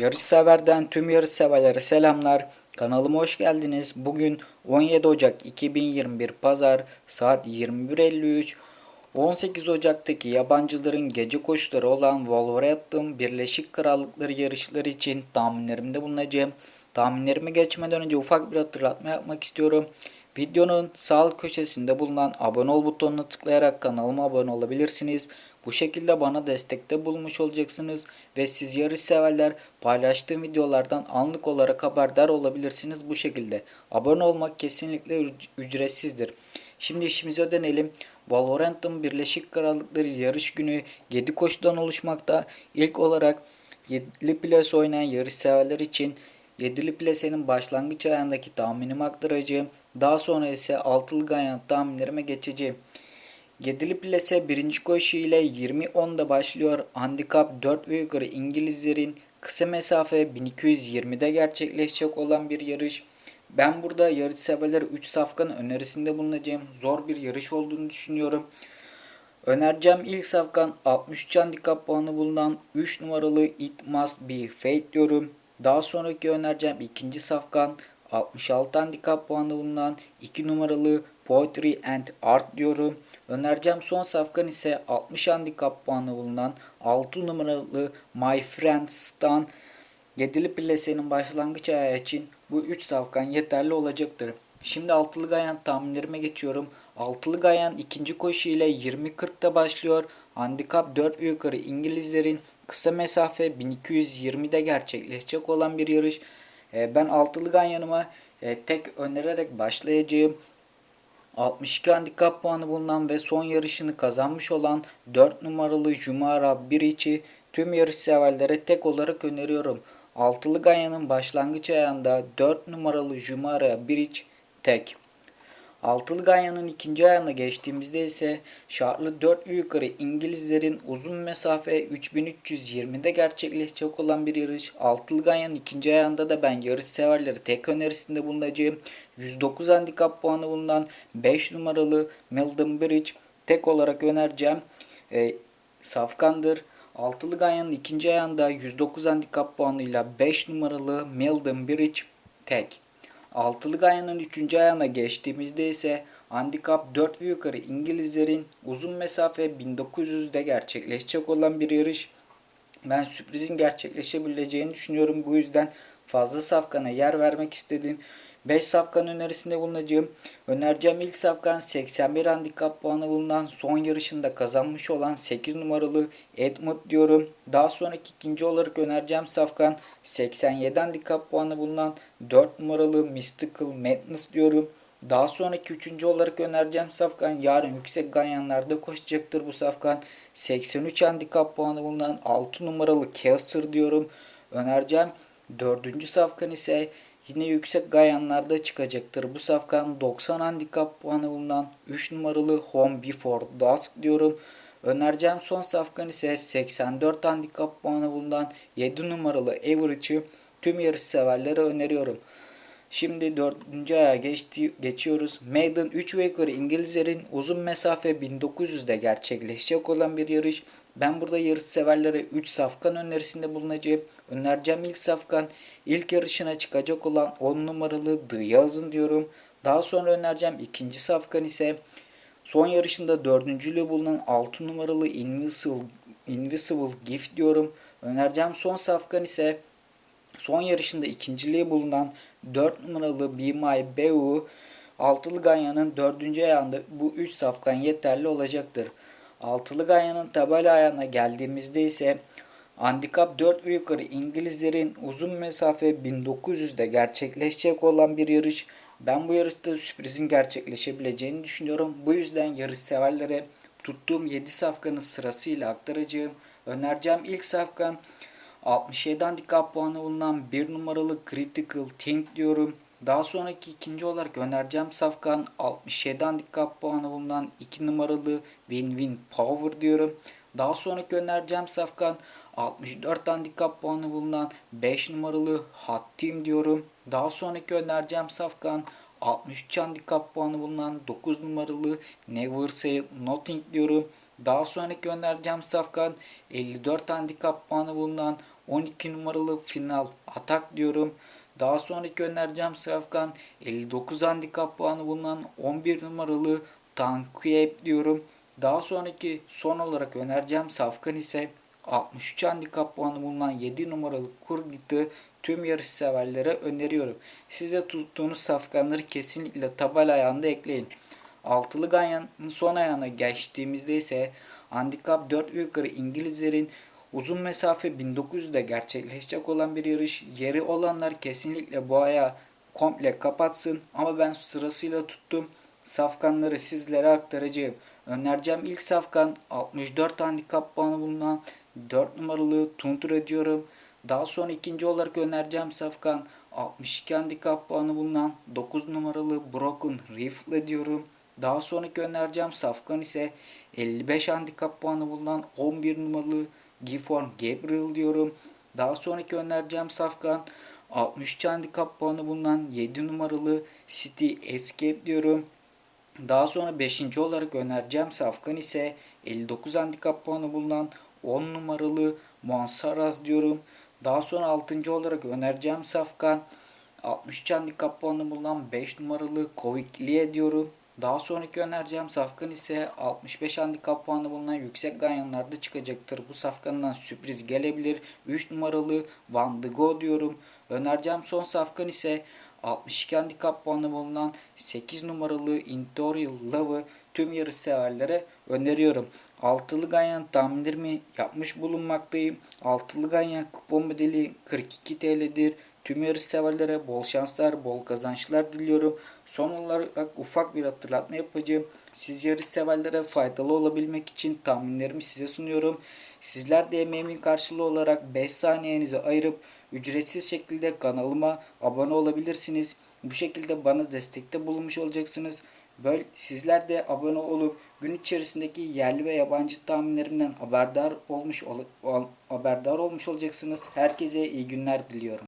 Yarış severden tüm yarış severlere selamlar. Kanalıma hoş geldiniz. Bugün 17 Ocak 2021 Pazar saat 21.53. 18 Ocak'taki yabancıların gece koşuları olan Wolverhampton Birleşik Krallıkları yarışları için tahminlerimde bulunacağım. Tahminlerime geçmeden önce ufak bir hatırlatma yapmak istiyorum. Videonun sağ köşesinde bulunan abone ol butonuna tıklayarak kanalıma abone olabilirsiniz. Bu şekilde bana destekte bulmuş olacaksınız ve siz yarış severler paylaştığım videolardan anlık olarak haberdar olabilirsiniz bu şekilde. Abone olmak kesinlikle üc- ücretsizdir. Şimdi işimize dönelim. Wolverhampton Birleşik Krallıkları yarış günü 7 koşudan oluşmakta. İlk olarak 7'li plas oynayan yarış severler için Yedili plasenin başlangıç ayağındaki tahminimi aktaracağım. Daha sonra ise altılı ganyan tahminlerime geçeceğim. Yedili plase birinci koşu ile 20-10'da başlıyor. Handikap 4 ve İngilizlerin kısa mesafe 1220'de gerçekleşecek olan bir yarış. Ben burada yarış severlere 3 safkanın önerisinde bulunacağım. Zor bir yarış olduğunu düşünüyorum. Önereceğim ilk safkan 63 handikap puanı bulunan 3 numaralı It Must Be Fate diyorum. Daha sonraki önereceğim ikinci safkan 66 handikap puanı bulunan 2 numaralı Poetry and Art diyorum. Önereceğim son safkan ise 60 handikap puanı bulunan 6 numaralı My Friend Stan. Yedili plasenin başlangıç ayağı için bu 3 safkan yeterli olacaktır. Şimdi altılı gayan tahminlerime geçiyorum. Altılı gayan ikinci koşu ile 20.40'da başlıyor. Handikap 4 ve yukarı İngilizlerin kısa mesafe 1220'de gerçekleşecek olan bir yarış. Ee, Ben altılı ganyanıma e, tek önererek başlayacağım. 62 handikap puanı bulunan ve son yarışını kazanmış olan 4 numaralı Jumara Biriç'i tüm yarış severlere tek olarak öneriyorum. Altılı Ganya'nın başlangıç ayağında 4 numaralı Jumara Biriç tek. Altılı Ganya'nın ikinci ayağına geçtiğimizde ise şartlı 4 ve yukarı İngilizlerin uzun mesafe 3320'de gerçekleşecek olan bir yarış. Altılı Ganya'nın ikinci ayağında da ben yarış severleri tek önerisinde bulunacağım. 109 handikap puanı bulunan 5 numaralı Melden Bridge tek olarak önereceğim. E, safkandır. Altılı Ganya'nın ikinci ayağında 109 handikap puanıyla 5 numaralı Melden Bridge tek. Altılı Ganya'nın 3. ayağına geçtiğimizde ise handikap 4 ve yukarı İngilizlerin uzun mesafe 1900'de gerçekleşecek olan bir yarış. Ben sürprizin gerçekleşebileceğini düşünüyorum. Bu yüzden fazla safkana yer vermek istedim. 5 safkan önerisinde bulunacağım. Önereceğim ilk safkan 81 handikap puanı bulunan son yarışında kazanmış olan 8 numaralı Edmund diyorum. Daha sonraki ikinci olarak önereceğim safkan 87 handikap puanı bulunan 4 numaralı Mystical Madness diyorum. Daha sonraki üçüncü olarak önereceğim safkan yarın yüksek ganyanlarda koşacaktır bu safkan. 83 handikap puanı bulunan 6 numaralı Kelsir diyorum. Önereceğim dördüncü safkan ise yine yüksek gayanlarda çıkacaktır. Bu safkan 90 handikap puanı bulunan 3 numaralı Home Before Dusk diyorum. Önereceğim son safkan ise 84 handikap puanı bulunan 7 numaralı Average'ı tüm yarış severlere öneriyorum. Şimdi dördüncü aya geçti, geçiyoruz. Maiden 3 ve yukarı İngilizlerin uzun mesafe 1900'de gerçekleşecek olan bir yarış. Ben burada yarış severlere 3 safkan önerisinde bulunacağım. Önereceğim ilk safkan ilk yarışına çıkacak olan 10 numaralı The Yazın diyorum. Daha sonra önereceğim ikinci safkan ise son yarışında dördüncülüğü bulunan 6 numaralı Invisible, Invisible Gift diyorum. Önereceğim son safkan ise Son yarışında ikinciliği bulunan 4 numaralı Be My Beu Altılı Ganya'nın 4. ayağında bu 3 safkan yeterli olacaktır. Altılı Ganya'nın tabela ayağına geldiğimizde ise Handikap 4 ve yukarı İngilizlerin uzun mesafe 1900'de gerçekleşecek olan bir yarış. Ben bu yarışta sürprizin gerçekleşebileceğini düşünüyorum. Bu yüzden yarış severlere tuttuğum 7 safkanı sırasıyla aktaracağım. Önereceğim ilk safkan 67 handikap puanı bulunan bir numaralı Critical Think diyorum. Daha sonraki ikinci olarak önereceğim safkan 67 handikap puanı bulunan 2 numaralı Win Win Power diyorum. Daha sonraki önereceğim safkan 64 handikap puanı bulunan 5 numaralı Hot Team diyorum. Daha sonraki önereceğim safkan 63 handikap puanı bulunan 9 numaralı Never Say Nothing diyorum. Daha sonraki önereceğim safkan 54 handikap puanı bulunan 12 numaralı final atak diyorum. Daha sonraki önereceğim Safkan 59 handikap puanı bulunan 11 numaralı Tankuyep diyorum. Daha sonraki son olarak önereceğim Safkan ise 63 handikap puanı bulunan 7 numaralı Kurgit'i tüm yarış severlere öneriyorum. Siz de tuttuğunuz safkanları kesinlikle tabela ayağında ekleyin. Altılı Ganyan'ın son ayağına geçtiğimizde ise handikap 4 yukarı İngilizlerin uzun mesafe 1900'de gerçekleşecek olan bir yarış. Yeri olanlar kesinlikle bu ayağı komple kapatsın ama ben sırasıyla tuttum. Safkanları sizlere aktaracağım. Önereceğim ilk safkan 64 handikap puanı bulunan 4 numaralı Tuntur diyorum. Daha sonra ikinci olarak önereceğim safkan 62 handikap puanı bulunan 9 numaralı Broken Rifle diyorum. Daha sonraki önereceğim safkan ise 55 handikap puanı bulunan 11 numaralı Giform Gabriel diyorum. Daha sonraki önereceğim safkan 63 handikap puanı bulunan 7 numaralı City Escape diyorum. Daha sonra 5. olarak önereceğim safkan ise 59 handikap puanı bulunan 10 numaralı Monsaraz diyorum. Daha sonra 6. olarak önereceğim safkan 63 handikap puanı bulunan 5 numaralı Kovikliye diyorum. Daha sonraki önereceğim safkan ise 65 handikap puanı bulunan yüksek ganyanlarda çıkacaktır. Bu safkandan sürpriz gelebilir. 3 numaralı Van de Go diyorum. Önereceğim son safkan ise 62 handikap puanı bulunan 8 numaralı Intorial Love'ı tüm yarış severlere öneriyorum. Altılı ganyan tahminlerimi yapmış bulunmaktayım. Altılı ganyan kupon modeli 42 TL'dir. Tüm yarış severlere bol şanslar, bol kazançlar diliyorum. Son olarak ufak bir hatırlatma yapacağım. Siz yarış severlere faydalı olabilmek için tahminlerimi size sunuyorum. Sizler de emeğimin karşılığı olarak 5 saniyenizi ayırıp ücretsiz şekilde kanalıma abone olabilirsiniz. Bu şekilde bana destekte bulunmuş olacaksınız. Böyle sizler de abone olup gün içerisindeki yerli ve yabancı tahminlerimden haberdar olmuş ol, haberdar olmuş olacaksınız. Herkese iyi günler diliyorum.